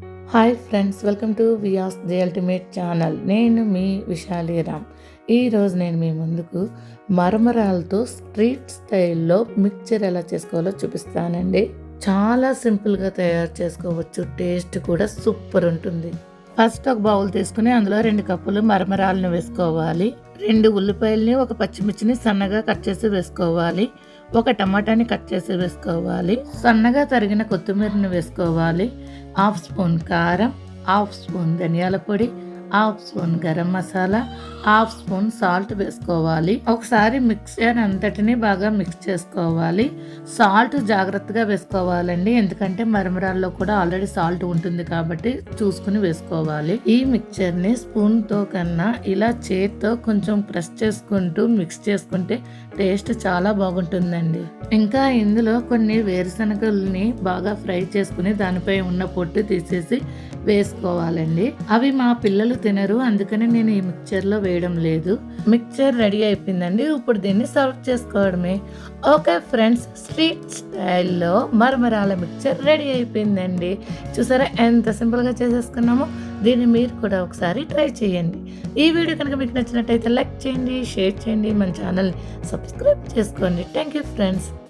Hi friends welcome to వియాస్ the ultimate channel నేను మీ విశాలి రామ్. ఈరోజు నేను మీ ముందుకు మరమరాలతో స్ట్రీట్ స్టైల్లో మిక్చర్ ఎలా చేసుకోవాలో చూపిస్తానండి. చాలా సింపుల్గా తయారు చేసుకోవచ్చు. టేస్ట్ కూడా సూపర్ ఉంటుంది. ఫస్ట్ ఒక బౌల్ తీసుకుని అందులో రెండు కప్పులు మరమరాలను వేసుకోవాలి. రెండు ఉల్లిపాయల్ని ఒక పచ్చిమిర్చిని సన్నగా కట్ చేసి వేసుకోవాలి. ఒక టమాటాని కట్ చేసి వేసుకోవాలి. సన్నగా తరిగిన కొత్తిమీరని వేసుకోవాలి. హాఫ్ స్పూన్ కారం హాఫ్ స్పూన్ ధనియాల పొడి half spoon garam masala half spoon salt వేసుకోవాలి. ఒకసారి మిక్సర్ అంతటిని బాగా మిక్స్ చేసుకోవాలి. సాల్ట్ జాగ్రత్తగా వేసుకోవాలండి. ఎందుకంటే మరమరాల్లో కూడా ఆల్రెడీ సాల్ట్ ఉంటుంది కాబట్టి చూసుకుని వేసుకోవాలి. ఈ మిక్చర్ని స్పూన్తో కన్నా ఇలా చేతితో కొంచెం ప్రెస్ చేసుకుంటూ మిక్స్ చేసుకుంటే టేస్ట్ చాలా బాగుంటుందండి. ఇంకా ఇందులో కొన్ని వేరుశనగల్ని బాగా ఫ్రై చేసుకుని దానిపై ఉన్న పొట్టు తీసేసి వేసుకోవాలండి. అవి మా పిల్లలు తినరు. అందుకని నేను ఈ మిక్చర్లో వేయడం లేదు. మిక్చర్ రెడీ అయిపోయిందండి. ఇప్పుడు దీన్ని సర్వ్ చేసుకోవడమే. ఓకే ఫ్రెండ్స్ స్ట్రీట్ స్టైల్లో మరమరాల మిక్చర్ రెడీ అయిపోయిందండి. చూసారా ఎంత సింపుల్గా చేసేసుకున్నామో? దీన్ని మీరు కూడా ఒకసారి ట్రై చేయండి. ఈ వీడియో కనుక మీకు నచ్చినట్టయితే లైక్ చేయండి షేర్ చేయండి. మన ఛానల్ని సబ్స్క్రైబ్ చేసుకోండి. Thank you friends.